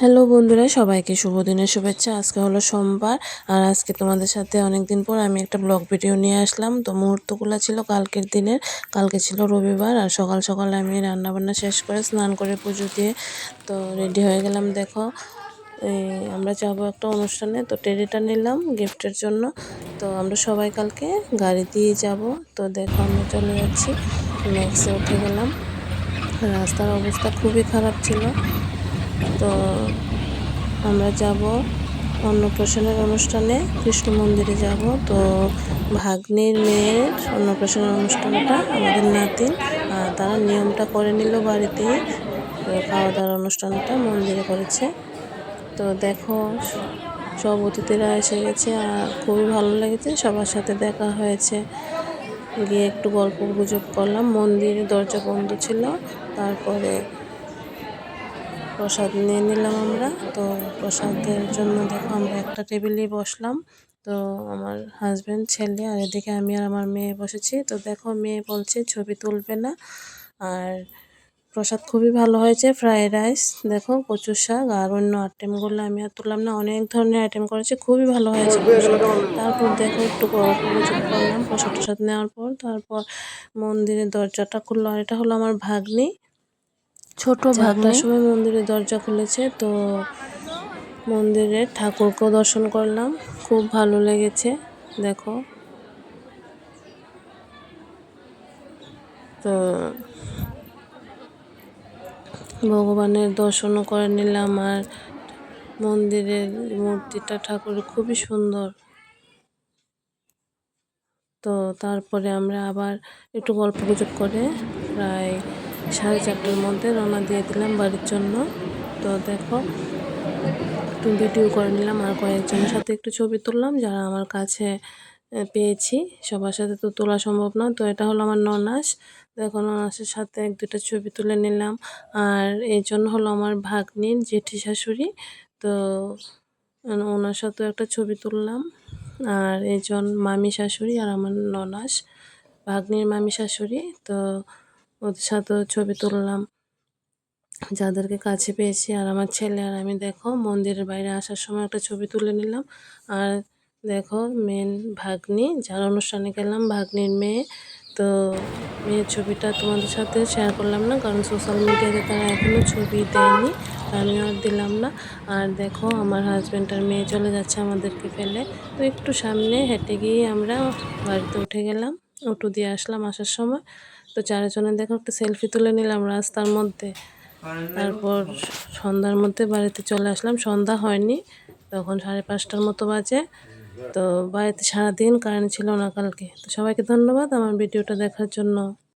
Hello বন্ধুরা, সবাইকে শুভ দিনের শুভেচ্ছা। আজকে হলো সোমবার আর আজকে তোমাদের সাথে অনেক দিন পর আমি একটা ব্লগ ভিডিও নিয়ে আসলাম। তো মুহূর্তগুলো ছিল কালকের দিনের। কালকে ছিল রবিবার আর সকাল সকাল আমি রান্নাবান্না শেষ করে স্নান করে পুজো দিয়ে তো রেডি হয়ে গেলাম, দেখো। আমরা যাব একটা অনুষ্ঠানে, তো টেরিটা নিলাম গিফটের জন্য। তো আমরা সবাই কালকে গাড়ি দিয়ে যাব। তো দেখো আমরা চলে যাচ্ছি। ম্যাক্সে উঠে গেলাম। রাস্তার অবস্থা খুবই খারাপ ছিল। আমরা যাব অন্নপ্রাশনের অনুষ্ঠানে, কৃষ্ণ মন্দিরে যাব। তো ভাগ্নির মেয়ের অন্নপ্রাশনের অনুষ্ঠানটা আমাদের নাতিন তারা নিয়মটা করে নিল বাড়িতে খাওয়া দাওয়ার অনুষ্ঠানটা মন্দিরে করেছে। তো দেখো, সব অতিথিরা এসে গেছে আর খুবই ভালো লেগেছে, সবার সাথে দেখা হয়েছে। গিয়ে একটু গল্প গুজব করলাম, মন্দিরে দরজা বন্ধ ছিল, তারপরে প্রসাদ নিয়ে নিলাম আমরা। তো প্রসাদের জন্য দেখো আমরা একটা টেবিলেই বসলাম। তো আমার হাজব্যান্ড ছেলে আর এদিকে আমি আর আমার মেয়ে বসেছি। তো দেখো মেয়ে বলছে ছবি তুলবে না। আর প্রসাদ খুবই ভালো হয়েছে ফ্রায়েড রাইস দেখো কচুর শাক আর অন্য আইটেমগুলো আমি আর তুললাম না। অনেক ধরনের আইটেম করেছে, খুবই ভালো হয়েছে। তারপর দেখো একটু গল্প করলাম প্রসাদ টসাদ নেওয়ার পর। তারপর মন্দিরের দরজাটা খুললো আর এটা হলো আমার ভাগ্নি। ছোট ভাগনার সময় মন্দিরের দরজা খুলেছে তো মন্দিরে ঠাকুরকেও দর্শন করলাম। খুব ভালো লেগেছে দেখো। তো ভগবানের দর্শনও করে নিলাম আর মন্দিরের মূর্তিটা ঠাকুরের খুবই সুন্দর। তো তারপরে আমরা আবার একটু গল্প গুজব করে প্রায় সাড়ে চারটার মধ্যে রওনা দিয়ে দিলাম বাড়ির জন্য। তো দেখো, একটু ভিডিও করে নিলাম আর কয়েকজনের সাথে একটু ছবি তুললাম, যারা আমার কাছে পেয়েছি। সবার সাথে তো তোলা সম্ভব না, তো এটা হলো আমার ননাস। দেখো, ননাসের সাথে এক দুটা ছবি তুলে নিলাম। আর এই জন্য হলো আমার ভাগ্নির জেঠি শাশুড়ি। তো, ওনার সাথেও একটা ছবি তুললাম। আর এইজন মামি শাশুড়ি আর আমার ননাস। ভাগ্নির মামি শাশুড়ি, তো ওদের সাথেও ছবি তুললাম। যাদেরকে কাছে পেয়েছি আর আমার ছেলে, আর আমি দেখো মন্দিরের বাইরে আসার সময় একটা ছবি তুলে নিলাম। আর দেখো মেন ভাগ্নি, যার অনুষ্ঠানে গেলাম, ভাগ্নির মেয়ে। তো মেয়ের ছবিটা তোমাদের সাথে শেয়ার করলাম না, কারণ সোশ্যাল মিডিয়াতে তারা এখনও ছবি দেয়নি আমিও আর দিলাম না। আর দেখো আমার হাজব্যান্ড আর মেয়ে চলে যাচ্ছে আমাদেরকে ফেলে তো একটু সামনে হেঁটে গিয়ে আমরা বাড়িতে উঠে গেলাম। অটো দিয়ে আসলাম আসার সময়। তো চারজনে দেখো একটা সেলফি তুলে নিলাম রাস্তার মধ্যে। তারপর সন্ধ্যার মধ্যে বাড়িতে চলে আসলাম। সন্ধ্যা হয়নি, তখন সাড়ে পাঁচটার মতো বাজে। তো বাড়িতে সারাদিন কারেন্ট ছিল না কালকে। তো সবাইকে ধন্যবাদ আমার ভিডিওটা দেখার জন্য।